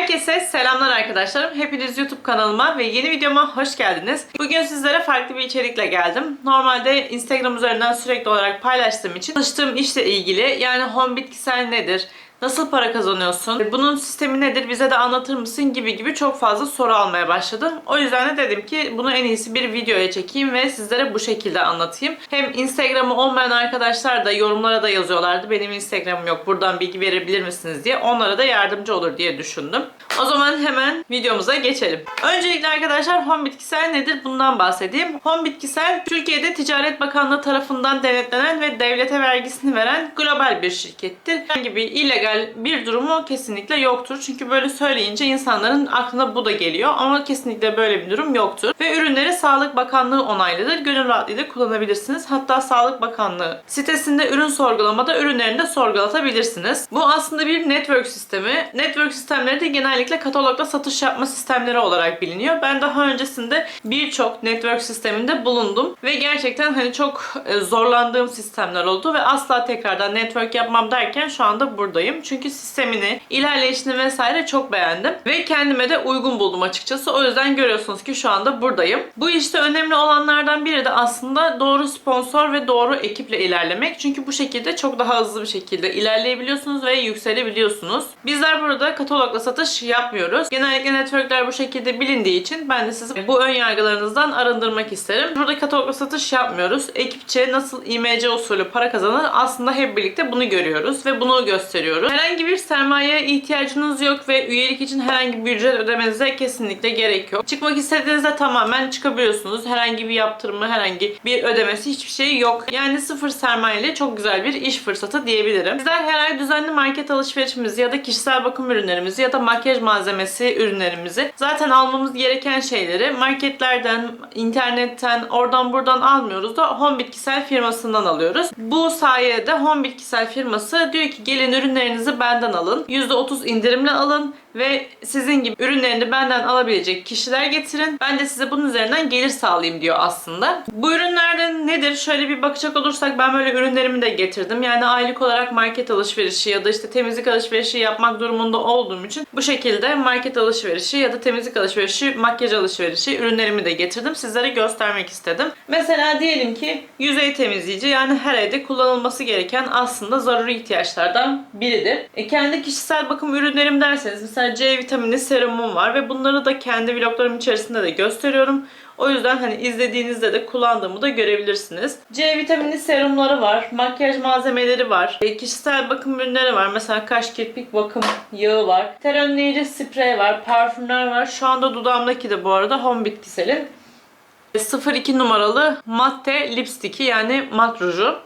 Herkese selamlar arkadaşlarım. Hepiniz YouTube kanalıma ve yeni videoma hoş geldiniz. Bugün sizlere farklı bir içerikle geldim. Normalde Instagram üzerinden sürekli olarak paylaştığım için çalıştığım işle ilgili yani home bitkisel nedir? Nasıl para kazanıyorsun? Bunun sistemi nedir? Bize de anlatır mısın? Gibi gibi çok fazla soru almaya başladım. O yüzden de dedim ki bunu en iyisi bir videoya çekeyim ve sizlere bu şekilde anlatayım. Hem Instagram'ı olmayan arkadaşlar da yorumlara da yazıyorlardı. Benim Instagram'ım yok. Buradan bilgi verebilir misiniz diye. Onlara da yardımcı olur diye düşündüm. O zaman hemen videomuza geçelim. Öncelikle arkadaşlar Home Bitkisel nedir? Bundan bahsedeyim. Home Bitkisel Türkiye'de Ticaret Bakanlığı tarafından denetlenen ve devlete vergisini veren global bir şirkettir. Herhangi bir illegal bir durumu kesinlikle yoktur. Çünkü böyle söyleyince insanların aklına bu da geliyor ama kesinlikle böyle bir durum yoktur. Ve ürünleri Sağlık Bakanlığı onaylıdır. Gönül rahatlığıyla kullanabilirsiniz. Hatta Sağlık Bakanlığı sitesinde ürün sorgulamada ürünlerini de sorgulatabilirsiniz. Bu aslında bir network sistemi. Network sistemleri de genellikle katalogda satış yapma sistemleri olarak biliniyor. Ben daha öncesinde birçok network sisteminde bulundum ve gerçekten hani çok e, zorlandığım sistemler oldu ve asla tekrardan network yapmam derken şu anda buradayım. Çünkü sistemini, ilerleyişini vesaire çok beğendim ve kendime de uygun buldum açıkçası. O yüzden görüyorsunuz ki şu anda buradayım. Bu işte önemli olanlardan biri de aslında doğru sponsor ve doğru ekiple ilerlemek. Çünkü bu şekilde çok daha hızlı bir şekilde ilerleyebiliyorsunuz ve yükselebiliyorsunuz. Bizler burada katalogla satış yapmıyoruz. Genellikle networkler bu şekilde bilindiği için ben de sizi bu ön yargılarınızdan arındırmak isterim. Burada katalogla satış yapmıyoruz. Ekipçe nasıl IMC usulü para kazanır aslında hep birlikte bunu görüyoruz ve bunu gösteriyoruz. Herhangi bir sermayeye ihtiyacınız yok ve üyelik için herhangi bir ücret ödemenize kesinlikle gerek yok. Çıkmak istediğinizde tamamen çıkabiliyorsunuz. Herhangi bir yaptırımı, herhangi bir ödemesi hiçbir şey yok. Yani sıfır sermayeyle çok güzel bir iş fırsatı diyebilirim. Bizler her ay düzenli market alışverişimizi ya da kişisel bakım ürünlerimizi ya da makyaj malzemesi ürünlerimizi zaten almamız gereken şeyleri marketlerden, internetten, oradan buradan almıyoruz da Home Bitkisel firmasından alıyoruz. Bu sayede Home Bitkisel firması diyor ki gelin ürünlerinizi benden alın. %30 indirimle alın ve sizin gibi ürünlerini benden alabilecek kişiler getirin. Ben de size bunun üzerinden gelir sağlayayım diyor aslında. Bu ürünlerden nedir? Şöyle bir bakacak olursak ben böyle ürünlerimi de getirdim. Yani aylık olarak market alışverişi ya da işte temizlik alışverişi yapmak durumunda olduğum için bu şekilde market alışverişi ya da temizlik alışverişi, makyaj alışverişi ürünlerimi de getirdim. Sizlere göstermek istedim. Mesela diyelim ki yüzey temizleyici yani her evde kullanılması gereken aslında zaruri ihtiyaçlardan biridir. E, kendi kişisel bakım ürünlerim derseniz mesela C vitamini serumum var ve bunları da kendi vloglarım içerisinde de gösteriyorum. O yüzden hani izlediğinizde de kullandığımı da görebilirsiniz. C vitamini serumları var, makyaj malzemeleri var, e, kişisel bakım ürünleri var. Mesela kaş kirpik bakım yağı var, ter önleyici sprey var, parfümler var. Şu anda dudağımdaki de bu arada Home Bitkisel'in 02 numaralı matte lipstick'i yani mat ruju.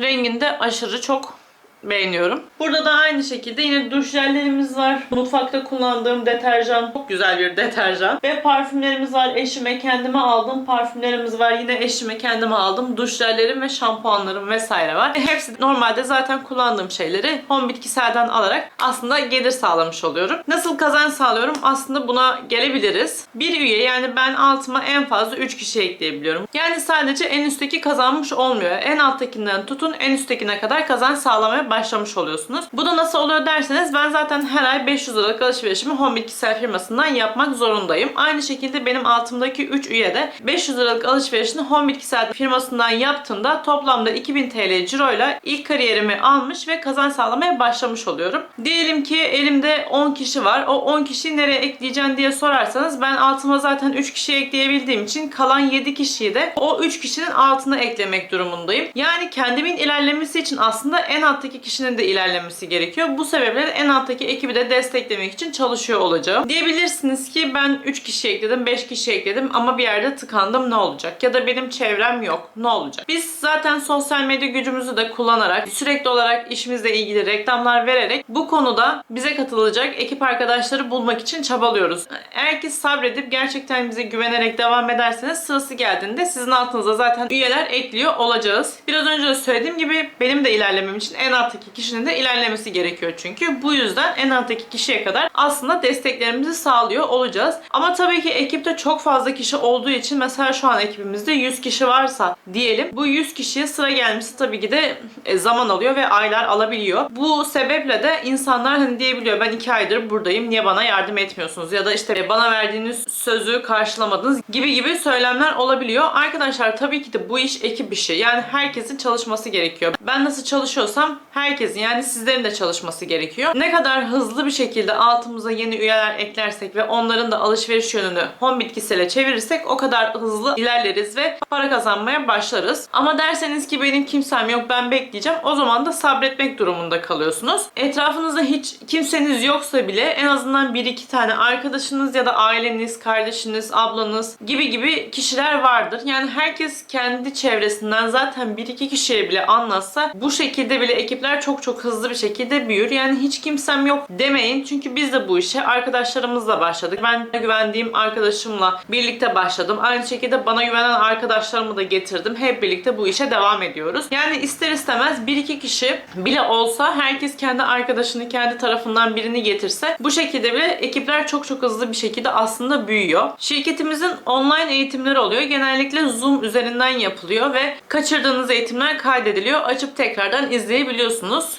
Renginde aşırı çok beğeniyorum. Burada da aynı şekilde yine duş jellerimiz var. Mutfakta kullandığım deterjan. Çok güzel bir deterjan. Ve parfümlerimiz var. Eşime kendime aldığım parfümlerimiz var. Yine eşime kendime aldım. Duş jellerim ve şampuanlarım vesaire var. Ve hepsi normalde zaten kullandığım şeyleri Home Bitkisel'den alarak aslında gelir sağlamış oluyorum. Nasıl kazanç sağlıyorum? Aslında buna gelebiliriz. Bir üye yani ben altıma en fazla 3 kişi ekleyebiliyorum. Yani sadece en üstteki kazanmış olmuyor. En alttakinden tutun en üsttekine kadar kazanç sağlamaya başlamış oluyorsunuz. Bu da nasıl oluyor derseniz ben zaten her ay 500 liralık alışverişimi Home Bitkisel firmasından yapmak zorundayım. Aynı şekilde benim altımdaki 3 üye de 500 liralık alışverişini Home Bitkisel firmasından yaptığında toplamda 2000 TL ciroyla ilk kariyerimi almış ve kazanç sağlamaya başlamış oluyorum. Diyelim ki elimde 10 kişi var. O 10 kişiyi nereye ekleyeceğim diye sorarsanız ben altıma zaten 3 kişi ekleyebildiğim için kalan 7 kişiyi de o 3 kişinin altına eklemek durumundayım. Yani kendimin ilerlemesi için aslında en alttaki kişinin de ilerlemesi gerekiyor. Bu sebeple en alttaki ekibi de desteklemek için çalışıyor olacağım. Diyebilirsiniz ki ben 3 kişi ekledim, 5 kişi ekledim ama bir yerde tıkandım ne olacak? Ya da benim çevrem yok ne olacak? Biz zaten sosyal medya gücümüzü de kullanarak sürekli olarak işimizle ilgili reklamlar vererek bu konuda bize katılacak ekip arkadaşları bulmak için çabalıyoruz. Eğer ki sabredip gerçekten bize güvenerek devam ederseniz sırası geldiğinde sizin altınıza zaten üyeler ekliyor olacağız. Biraz önce de söylediğim gibi benim de ilerlemem için en alt alttaki kişinin de ilerlemesi gerekiyor çünkü. Bu yüzden en alttaki kişiye kadar aslında desteklerimizi sağlıyor olacağız. Ama tabii ki ekipte çok fazla kişi olduğu için mesela şu an ekibimizde 100 kişi varsa diyelim bu 100 kişiye sıra gelmesi tabii ki de e, zaman alıyor ve aylar alabiliyor. Bu sebeple de insanlar hani diyebiliyor ben 2 aydır buradayım niye bana yardım etmiyorsunuz ya da işte bana verdiğiniz sözü karşılamadınız gibi gibi söylemler olabiliyor. Arkadaşlar tabii ki de bu iş ekip işi. Yani herkesin çalışması gerekiyor. Ben nasıl çalışıyorsam herkesin yani sizlerin de çalışması gerekiyor. Ne kadar hızlı bir şekilde altımıza yeni üyeler eklersek ve onların da alışveriş yönünü home bitkisiyle çevirirsek o kadar hızlı ilerleriz ve para kazanmaya başlarız. Ama derseniz ki benim kimsem yok ben bekleyeceğim. O zaman da sabretmek durumunda kalıyorsunuz. Etrafınızda hiç kimseniz yoksa bile en azından bir iki tane arkadaşınız ya da aileniz, kardeşiniz, ablanız gibi gibi kişiler vardır. Yani herkes kendi çevresinden zaten bir iki kişiye bile anlatsa bu şekilde bile ekipler çok çok hızlı bir şekilde büyür. Yani hiç kimsem yok demeyin. Çünkü biz de bu işe arkadaşlarımızla başladık. Ben güvendiğim arkadaşımla birlikte başladım. Aynı şekilde bana güvenen arkadaşlarımı da getirdim. Hep birlikte bu işe devam ediyoruz. Yani ister istemez bir iki kişi bile olsa herkes kendi arkadaşını kendi tarafından birini getirse bu şekilde bile ekipler çok çok hızlı bir şekilde aslında büyüyor. Şirketimizin online eğitimleri oluyor. Genellikle Zoom üzerinden yapılıyor ve kaçırdığınız eğitimler kaydediliyor. Açıp tekrardan izleyebiliyorsunuz.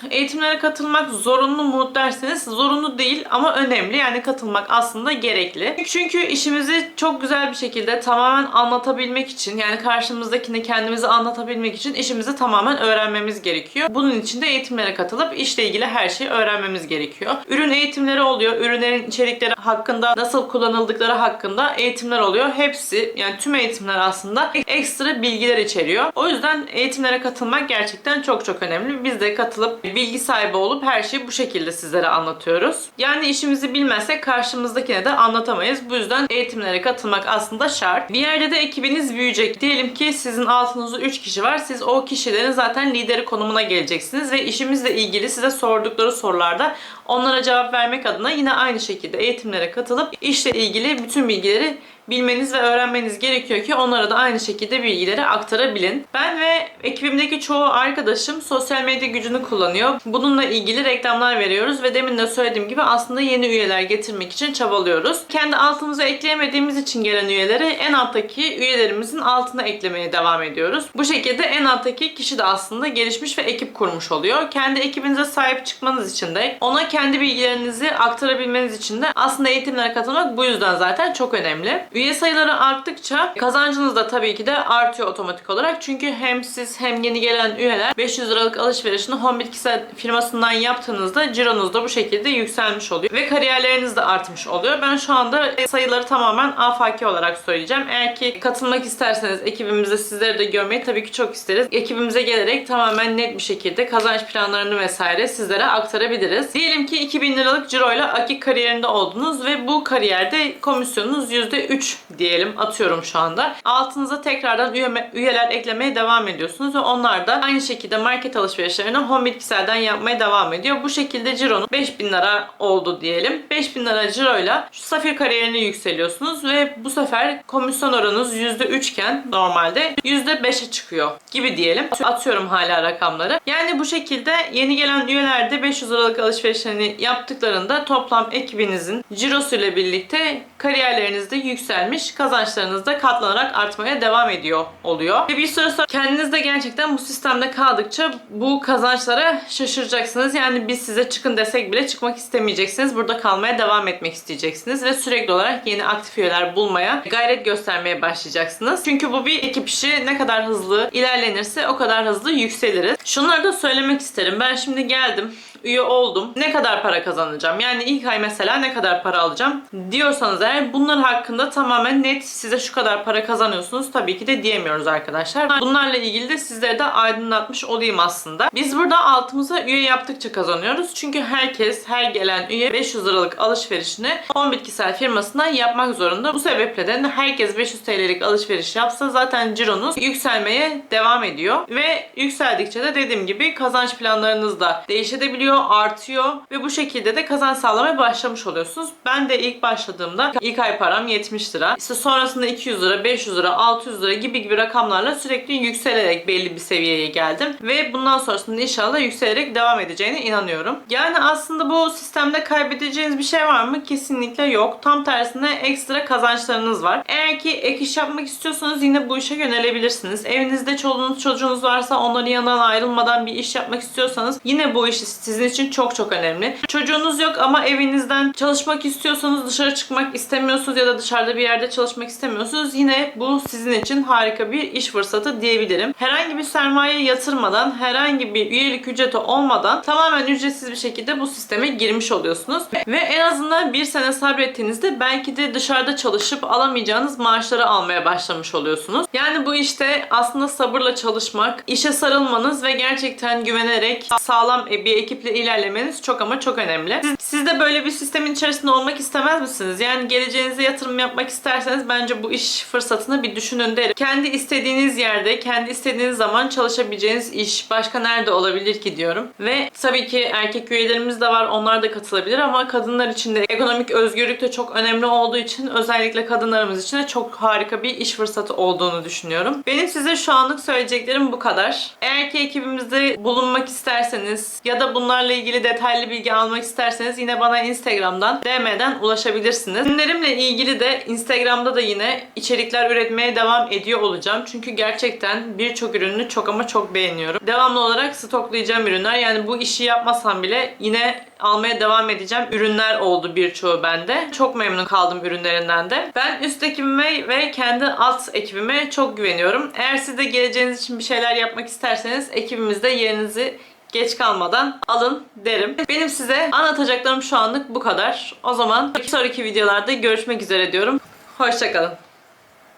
Eğitimlere katılmak zorunlu mu derseniz zorunlu değil ama önemli. Yani katılmak aslında gerekli. Çünkü işimizi çok güzel bir şekilde tamamen anlatabilmek için yani karşımızdakini kendimizi anlatabilmek için işimizi tamamen öğrenmemiz gerekiyor. Bunun için de eğitimlere katılıp işle ilgili her şeyi öğrenmemiz gerekiyor. Ürün eğitimleri oluyor. Ürünlerin içerikleri hakkında, nasıl kullanıldıkları hakkında eğitimler oluyor. Hepsi yani tüm eğitimler aslında ekstra bilgiler içeriyor. O yüzden eğitimlere katılmak gerçekten çok çok önemli. Biz de katılıp bilgi sahibi olup her şeyi bu şekilde sizlere anlatıyoruz. Yani işimizi bilmezsek karşımızdakine de anlatamayız. Bu yüzden eğitimlere katılmak aslında şart. Bir yerde de ekibiniz büyüyecek. Diyelim ki sizin altınızda 3 kişi var. Siz o kişilerin zaten lideri konumuna geleceksiniz ve işimizle ilgili size sordukları sorularda onlara cevap vermek adına yine aynı şekilde eğitimlere katılıp işle ilgili bütün bilgileri bilmeniz ve öğrenmeniz gerekiyor ki onlara da aynı şekilde bilgileri aktarabilin. Ben ve ekibimdeki çoğu arkadaşım sosyal medya gücünü kullanıyor. Bununla ilgili reklamlar veriyoruz ve demin de söylediğim gibi aslında yeni üyeler getirmek için çabalıyoruz. Kendi altımıza ekleyemediğimiz için gelen üyeleri en alttaki üyelerimizin altına eklemeye devam ediyoruz. Bu şekilde en alttaki kişi de aslında gelişmiş ve ekip kurmuş oluyor. Kendi ekibinize sahip çıkmanız için de ona kendi bilgilerinizi aktarabilmeniz için de aslında eğitimlere katılmak bu yüzden zaten çok önemli. Üye sayıları arttıkça kazancınız da tabii ki de artıyor otomatik olarak. Çünkü hem siz hem yeni gelen üyeler 500 liralık alışverişini Home Bitkisel firmasından yaptığınızda cironuz da bu şekilde yükselmiş oluyor. Ve kariyerleriniz de artmış oluyor. Ben şu anda sayıları tamamen afaki olarak söyleyeceğim. Eğer ki katılmak isterseniz ekibimizde sizleri de görmeyi tabii ki çok isteriz. Ekibimize gelerek tamamen net bir şekilde kazanç planlarını vesaire sizlere aktarabiliriz. Diyelim ki 2000 liralık ciroyla Akik kariyerinde oldunuz ve bu kariyerde komisyonunuz %3 diyelim atıyorum şu anda. Altınıza tekrardan üye, üyeler eklemeye devam ediyorsunuz ve onlar da aynı şekilde market alışverişlerini home bitkiselden yapmaya devam ediyor. Bu şekilde cironun 5000 lira oldu diyelim. 5000 lira ciroyla şu safir kariyerine yükseliyorsunuz ve bu sefer komisyon oranınız %3 iken normalde %5'e çıkıyor gibi diyelim. Atıyorum hala rakamları. Yani bu şekilde yeni gelen üyeler de 500 liralık alışverişlerini yaptıklarında toplam ekibinizin cirosu ile birlikte kariyerlerinizde yükselmiş, kazançlarınız da katlanarak artmaya devam ediyor oluyor. Ve bir süre sonra kendiniz de gerçekten bu sistemde kaldıkça bu kazançlara şaşıracaksınız. Yani biz size çıkın desek bile çıkmak istemeyeceksiniz. Burada kalmaya devam etmek isteyeceksiniz ve sürekli olarak yeni aktif üyeler bulmaya, gayret göstermeye başlayacaksınız. Çünkü bu bir ekip işi. Ne kadar hızlı ilerlenirse o kadar hızlı yükseliriz. Şunları da söylemek isterim. Ben şimdi geldim üye oldum. Ne kadar para kazanacağım? Yani ilk ay mesela ne kadar para alacağım diyorsanız eğer bunlar hakkında tamamen net size şu kadar para kazanıyorsunuz tabii ki de diyemiyoruz arkadaşlar. Bunlarla ilgili de sizlere de aydınlatmış olayım aslında. Biz burada altımıza üye yaptıkça kazanıyoruz. Çünkü herkes her gelen üye 500 liralık alışverişini 10 bitkisel firmasından yapmak zorunda. Bu sebeple de herkes 500 TL'lik alışveriş yapsa zaten cironuz yükselmeye devam ediyor. Ve yükseldikçe de dediğim gibi kazanç planlarınız da değişebiliyor yükseliyor, artıyor ve bu şekilde de kazanç sağlamaya başlamış oluyorsunuz. Ben de ilk başladığımda ilk ay param 70 lira. İşte sonrasında 200 lira, 500 lira, 600 lira gibi gibi rakamlarla sürekli yükselerek belli bir seviyeye geldim. Ve bundan sonrasında inşallah yükselerek devam edeceğine inanıyorum. Yani aslında bu sistemde kaybedeceğiniz bir şey var mı? Kesinlikle yok. Tam tersine ekstra kazançlarınız var. Eğer ki ek iş yapmak istiyorsanız yine bu işe yönelebilirsiniz. Evinizde çoluğunuz çocuğunuz varsa onların yanından ayrılmadan bir iş yapmak istiyorsanız yine bu iş sizin için çok çok önemli. Çocuğunuz yok ama evinizden çalışmak istiyorsanız dışarı çıkmak istemiyorsunuz ya da dışarıda bir yerde çalışmak istemiyorsunuz. Yine bu sizin için harika bir iş fırsatı diyebilirim. Herhangi bir sermaye yatırmadan, herhangi bir üyelik ücreti olmadan tamamen ücretsiz bir şekilde bu sisteme girmiş oluyorsunuz. Ve en azından bir sene sabrettiğinizde belki de dışarıda çalışıp alamayacağınız maaşları almaya başlamış oluyorsunuz. Yani bu işte aslında sabırla çalışmak, işe sarılmanız ve gerçekten güvenerek sağlam bir ekiple ilerlemeniz çok ama çok önemli. Siz, siz de böyle bir sistemin içerisinde olmak istemez misiniz? Yani geleceğinize yatırım yapmak isterseniz bence bu iş fırsatını bir düşünün derim. Kendi istediğiniz yerde, kendi istediğiniz zaman çalışabileceğiniz iş başka nerede olabilir ki diyorum. Ve tabii ki erkek üyelerimiz de var. Onlar da katılabilir ama kadınlar için de ekonomik özgürlük de çok önemli olduğu için özellikle kadınlarımız için de çok harika bir iş fırsatı olduğunu düşünüyorum. Benim size şu anlık söyleyeceklerim bu kadar. Eğer ki ekibimizde bulunmak isterseniz ya da bunlarla ilgili detaylı bilgi almak isterseniz yine bana Instagram'dan DM'den ulaşabilirsiniz. Ürünlerimle ilgili de Instagram'da da yine içerikler üretmeye devam ediyor olacağım. Çünkü gerçekten birçok ürünü çok ama çok beğeniyorum. Devamlı olarak stoklayacağım ürünler. Yani bu işi yapmasam bile yine almaya devam edeceğim ürünler oldu birçoğu bende. Çok memnun kaldım ürünlerinden de. Ben üst ekibime ve kendi alt ekibime çok güveniyorum. Eğer siz de geleceğiniz için bir şeyler yapmak isterseniz ekibimizde yerinizi geç kalmadan alın derim. Benim size anlatacaklarım şu anlık bu kadar. O zaman bir sonraki videolarda görüşmek üzere diyorum. Hoşçakalın.